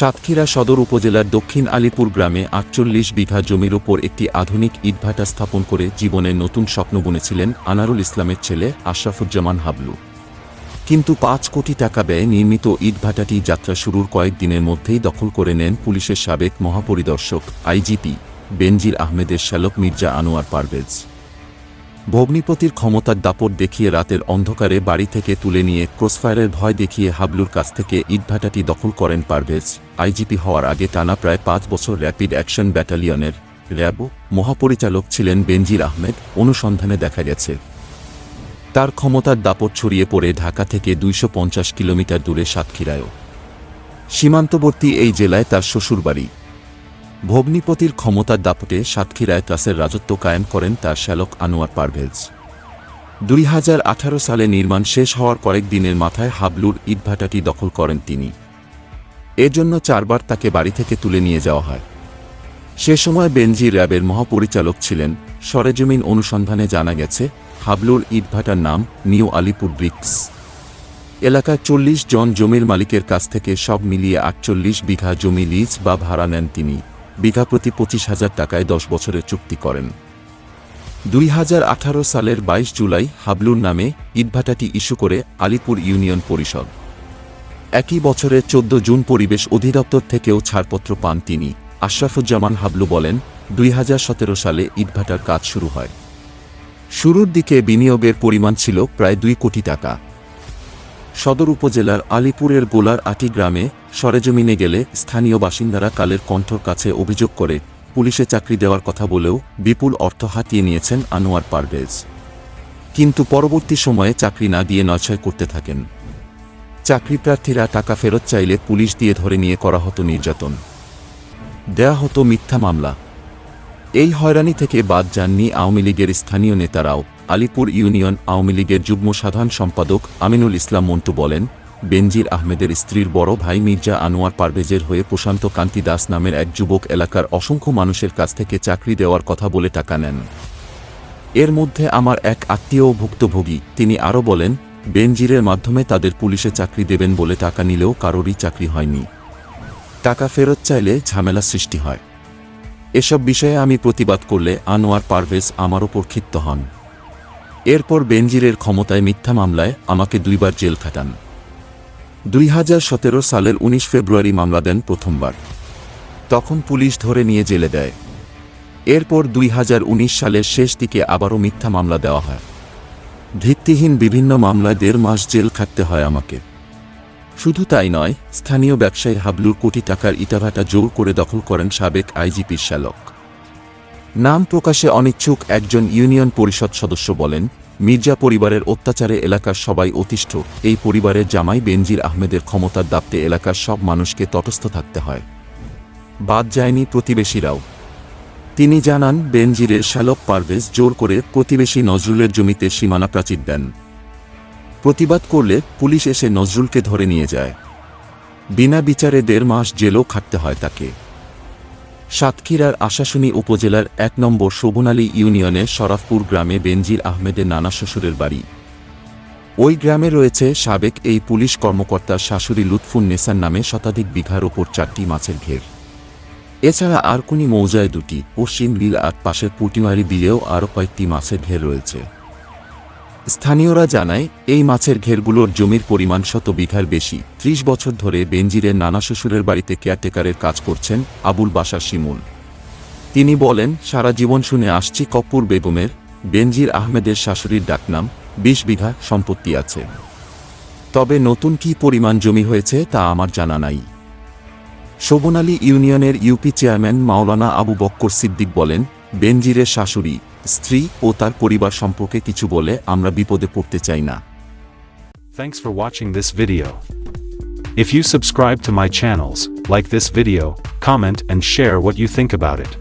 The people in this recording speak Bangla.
সাতক্ষীরা সদর উপজেলার দক্ষিণ আলিপুর গ্রামে আটচল্লিশ বিঘা জমির ওপর একটি আধুনিক ইটভাটা স্থাপন করে জীবনের নতুন স্বপ্ন বুনেছিলেন আনারুল ইসলামের ছেলে আশরাফুজ্জামান হাবলু। কিন্তু পাঁচ কোটি টাকা ব্যয়ে নির্মিত ইটভাটাটি যাত্রা শুরুর কয়েকদিনের মধ্যেই দখল করে নেন পুলিশের সাবেক মহাপরিদর্শক আইজিপি বেনজির আহমেদের শ্যালক মির্জা আনোয়ার পারভেজ। ভগ্নিপতির ক্ষমতার দাপট দেখিয়ে রাতের অন্ধকারে বাড়ি থেকে তুলে নিয়ে ক্রসফায়ারের ভয় দেখিয়ে হাবলুর কাছ থেকে ইটভাটাটি দখল করেন পারভেজ। আইজিপি হওয়ার আগে টানা প্রায় পাঁচ বছর র্যাপিড অ্যাকশন ব্যাটালিয়নের র্যাব মহাপরিচালক ছিলেন বেনজির আহমেদ, অনুসন্ধানে দেখা গেছে। তার ক্ষমতার দাপট ছড়িয়ে পড়ে ঢাকা থেকে দুইশো পঞ্চাশ কিলোমিটার দূরে সাতক্ষীরায়ও। সীমান্তবর্তী এই জেলায় তার শ্বশুরবাড়ি। ভগ্নিপতির ক্ষমতার দাপটে সাতক্ষীরায় ত্রাসের রাজত্ব কায়েম করেন তার শ্যালক আনোয়ার পারভেজ। দুই হাজার আঠারো সালে নির্মাণ শেষ হওয়ার কয়েক দিনের মাথায় হাবলুর ইটভাটাটি দখল করেন তিনি। এজন্য চারবার তাকে বাড়ি থেকে তুলে নিয়ে যাওয়া হয়। সে সময় বেনজি র্যাবের মহাপরিচালক ছিলেন। সরেজমিন অনুসন্ধানে জানা গেছে, হাবলুর ইটভাটার নাম নিউ আলিপুর ব্রিক্স। এলাকায় চল্লিশ জন জমির মালিকের কাছ থেকে সব মিলিয়ে আটচল্লিশ বিঘা জমি লিজ বা ভাড়া নেন তিনি। বিঘা প্রতি পঁচিশ হাজার টাকায় দশ বছরের চুক্তি করেন। দুই হাজার আঠারো সালের বাইশ জুলাই হাবলুর নামে ইটভাটাটি ইস্যু করে আলিপুর ইউনিয়ন পরিষদ। একই বছরের চোদ্দ জুন পরিবেশ অধিদপ্তর থেকেও ছাড়পত্র পান তিনি। আশরাফুজ্জামান হাবলু বলেন, দুই হাজার সতেরো সালে ইটভাটার কাজ শুরু হয়। শুরুর দিকে বিনিয়োগের পরিমাণ ছিল প্রায় দুই কোটি টাকা। সদর উপজেলার আলিপুরের গোলার আটি গ্রামে সরেজমিনে গেলে স্থানীয় বাসিন্দারা কালের কণ্ঠর কাছে অভিযোগ করে, পুলিশে চাকরি দেওয়ার কথা বলেও বিপুল অর্থ হাতিয়ে নিয়েছেন আনোয়ার পারভেজ। কিন্তু পরবর্তী সময়ে চাকরি না দিয়ে নয়ছয় করতে থাকেন। চাকরি প্রার্থীরা টাকা ফেরত চাইলে পুলিশ দিয়ে ধরে নিয়ে করা হতো নির্যাতন। দেয়া হতো মিথ্যা মামলা। এই হয়রানি থেকে বাদ যাননি আওয়ামী লীগের স্থানীয় নেতারাও। আলিপুর ইউনিয়ন আওয়ামী লীগের যুগ্ম সাধারণ সম্পাদক আমিনুল ইসলাম মন্টু বলেন, বেনজির আহমেদের স্ত্রীর বড় ভাই মির্জা আনোয়ার পারভেজের হয়ে প্রশান্ত কান্তি দাস নামের এক যুবক এলাকার অসংখ্য মানুষের কাছ থেকে চাকরি দেওয়ার কথা বলে টাকা নেন। এর মধ্যে আমার এক আত্মীয় ভুক্তভোগী, তিনি আরও বলেন, বেনজিরের মাধ্যমে তাদের পুলিশে চাকরি দেবেন বলে টাকা নিলেও কারোরই চাকরি হয়নি। টাকা ফেরত চাইলে ঝামেলা সৃষ্টি হয়। এসব বিষয়ে আমি প্রতিবাদ করলে আনোয়ার পারভেজ আমার ওপর ক্ষিপ্ত হন। এরপর বেনজিরের ক্ষমতায় মিথ্যা মামলায় আমাকে দুইবার জেল খাটান। দুই হাজার সতেরো সালের ১৯ ফেব্রুয়ারি মামলা দেন প্রথমবার। তখন পুলিশ ধরে নিয়ে জেলে দেয়। এরপর দুই হাজার উনিশ সালের শেষ দিকে আবারও মিথ্যা মামলা দেওয়া হয়। ভিত্তিহীন বিভিন্ন মামলায় দেড় মাস জেল খাটতে হয় আমাকে। শুধু তাই নয়, স্থানীয় ব্যবসায়ী হাবলুর কোটি টাকার ইটাভাটা জোর করে দখল করেন সাবেক আইজিপির শ্যালক। নাম প্রকাশে অনিচ্ছুক একজন ইউনিয়ন পরিষদ সদস্য বলেন মির্জা পরিবারের অত্যাচারে এলাকার সবাই অতিষ্ঠ। এই পরিবারের জামাই বেনজির আহমেদের ক্ষমতার দাপতে এলাকার সব মানুষকে তটস্থ থাকতে হয়। বাদ যায়নি প্রতিবেশীরাও। তিনি জানান, বেনজিরের শ্যালক পারভেজ জোর করে প্রতিবেশী নজরুলের জমিতে সীমানা প্রাচীর দেন। প্রতিবাদ করলে পুলিশ এসে নজরুলকে ধরে নিয়ে যায়। বিনা বিচারে দেড় মাস জেলও খাটতে হয় তাকে। সাতক্ষীরার আশাশুনি উপজেলার এক নম্বর শোভনালী ইউনিয়নের শরাফপুর গ্রামে বেনজির আহমেদের নানা শ্বশুরের বাড়ি। ওই গ্রামে রয়েছে সাবেক এই পুলিশ কর্মকর্তার শাশুড়ি লুৎফুন নেসার নামে শতাধিক বিঘার ওপর চারটি মাছের ঘের। এছাড়া আরকুনি মৌজায় দুটি, পশ্চিম বিল আর পাশের পুটিমারি বিলেও আরও কয়েকটি মাছের ঘের রয়েছে। স্থানীয়রা জানায়, এই মাছের ঘেরগুলোর জমির পরিমাণ শত বিঘার বেশি। ত্রিশ বছর ধরে বেনজিরের নানা শ্বশুরের বাড়িতে কেয়ারটেকারের কাজ করছেন আবুল বাসার শিমুল। তিনি বলেন, সারা জীবন শুনে আসছি কপ্পুর বেগমের, বেনজির আহমেদের শাশুড়ির ডাকনাম, বিশ বিঘা সম্পত্তি আছে। তবে নতুন কি পরিমাণ জমি হয়েছে তা আমার জানা নাই। শোভনালী ইউনিয়নের ইউপি চেয়ারম্যান মাওলানা আবু বক্কর সিদ্দিক বলেন, বেনজিরের শাশুড়ি স্ত্রী ও তার পরিবার সম্পর্কে কিছু বলে আমরা বিপদে পড়তে চাই না Thanks for watching this video. If you subscribe to my channels, like this video, comment and share what you think about it.